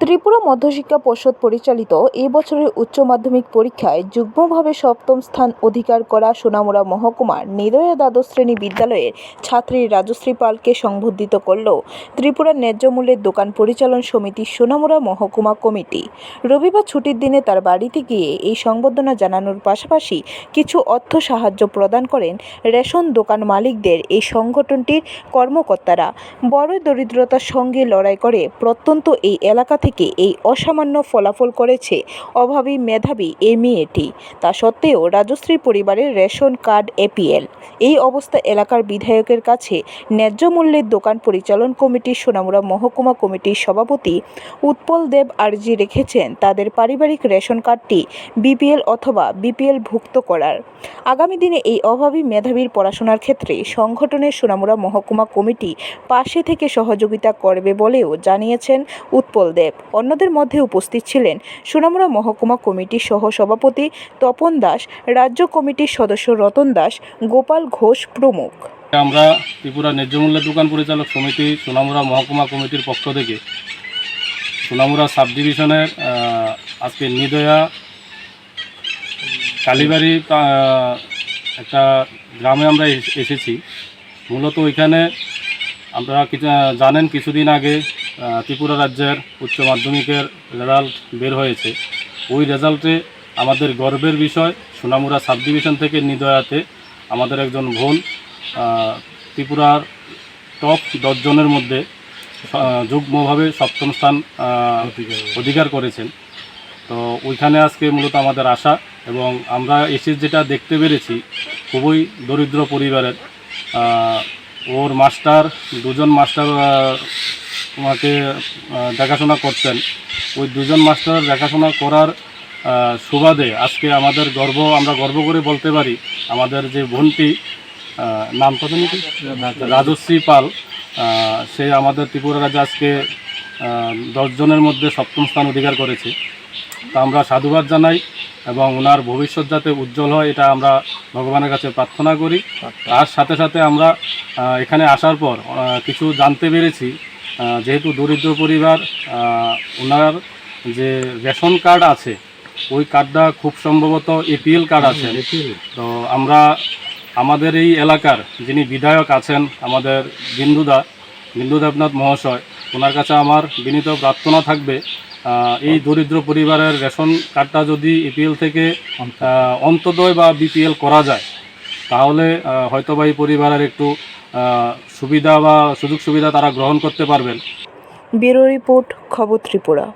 ত্রিপুরা মধ্যশিক্ষা পর্ষদ পরিচালিত এই বছরের উচ্চ মাধ্যমিক পরীক্ষায় যুগ্মভাবে সপ্তম স্থান অধিকার করা সোনামুড়া মহকুমার নিদয়া দ্বাদশ শ্রেণি বিদ্যালয়ের ছাত্রী রাজশ্রী পালকে সংবর্ধিত করল ত্রিপুরা ন্যায্য মূল্যের দোকান পরিচালন সমিতি সোনামুড়া মহকুমা কমিটি। রবিবার ছুটির দিনে তার বাড়িতে গিয়ে এই সংবর্ধনা জানানোর পাশাপাশি কিছু অর্থ সাহায্য প্রদান করেন রেশন দোকান মালিকদের এই সংগঠনটির কর্মকর্তারা। বড় দরিদ্রতার সঙ্গে লড়াই করে প্রত্যন্ত এই এলাকা থেকে এই অসামান্য ফলাফল করেছে অভাবী মেধাবী এই মেয়েটি। তা সত্ত্বেও রাজশ্রী পরিবারের রেশন কার্ড এপিএল। এই অবস্থা এলাকার বিধায়কের কাছে ন্যায্য মূল্যের দোকান পরিচালন কমিটির সোনামুড়া মহকুমা কমিটির সভাপতি উৎপল দেব আর্জি রেখেছেন তাদের পারিবারিক রেশন কার্ডটি বিপিএল অথবা বিপিএল ভুক্ত করার। আগামী দিনে এই অভাবী মেধাবীর পড়াশোনার ক্ষেত্রে সংগঠনের সোনামুড়া মহকুমা কমিটি পাশে থেকে সহযোগিতা করবে বলেও জানিয়েছেন উৎপল দেব। অন্যদের মধ্যে উপস্থিত ছিলেন সোনামুড়া মহকুমা কমিটির সহ সভাপতি তপন দাস, রাজ্য কমিটির সদস্য রতন দাস, গোপাল ঘোষ প্রমুখ। আমরা ত্রিপুরা ন্যায্য মূল্যের দোকান পরিচালক সমিতি সোনামুড়া মহকুমা কমিটির পক্ষ থেকে সোনামুড়া সাব ডিভিশনের আজকে নিদয়া কালীবাড়ি একটা গ্রামে আমরা এস- এসেছি। মূলত ওইখানে আমরা জানেন কিছুদিন আগে ত্রিপুরা রাজ্যের উচ্চ মাধ্যমিকের রেজাল্ট বের হয়েছে। ওই রেজাল্টে আমাদের গর্বের বিষয় সোনামুড়া সাব ডিভিশন থেকে নিদয়াতে আমাদের একজন বোন ত্রিপুরার টপ দশজনের মধ্যে যুগ্মভাবে সপ্তম স্থান অধিকার করেছেন। তো ওইখানে আজকে মূলত আমাদের আশা এবং আমরা এসে যেটা দেখতে পেরেছি, খুবই দরিদ্র পরিবারের ওর মাস্টার দুজন মাস্টার ওনাকে দেখাশোনা করতেন ওই দুজন মাস্টার দেখাশোনা করার সুবাদে আজকে আমাদের গর্ব আমরা গর্ব করে বলতে পারি আমাদের যে বোনটি নাম কত নাকি রাজশ্রী। পাল সে আমাদের ত্রিপুরা রাজ্যে আজকে দশজনের মধ্যে সপ্তম স্থান অধিকার করেছে। তা আমরা সাধুবাদ জানাই এবং ওনার ভবিষ্যৎ যাতে উজ্জ্বল হয় এটা আমরা ভগবানের কাছে প্রার্থনা করি। তার সাথে সাথে আমরা এখানে আসার পর কিছু জানতে পেরেছি যেহেতু দরিদ্র পরিবার ওনার যে রেশন কার্ড আছে ওই কার্ডটা খুব সম্ভবত এপিএল কার্ড আছে। তো আমরা আমাদের এই এলাকার যিনি বিধায়ক আছেন আমাদের বিন্দুদা বিন্দু দেবনাথ মহাশয় ওনার কাছে আমার বিনীত প্রার্থনা থাকবে এই দরিদ্র পরিবারের রেশন কার্ডটা যদি এপিএল থেকে অন্তদয় বা বিপিএল করা যায় তাহলে হয়তো বা এই পরিবারের একটু সুবিধা বা সুযোগ সুবিধা তারা গ্রহণ করতে পারবেন। ব্যুরো রিপোর্ট খবর ত্রিপুরা।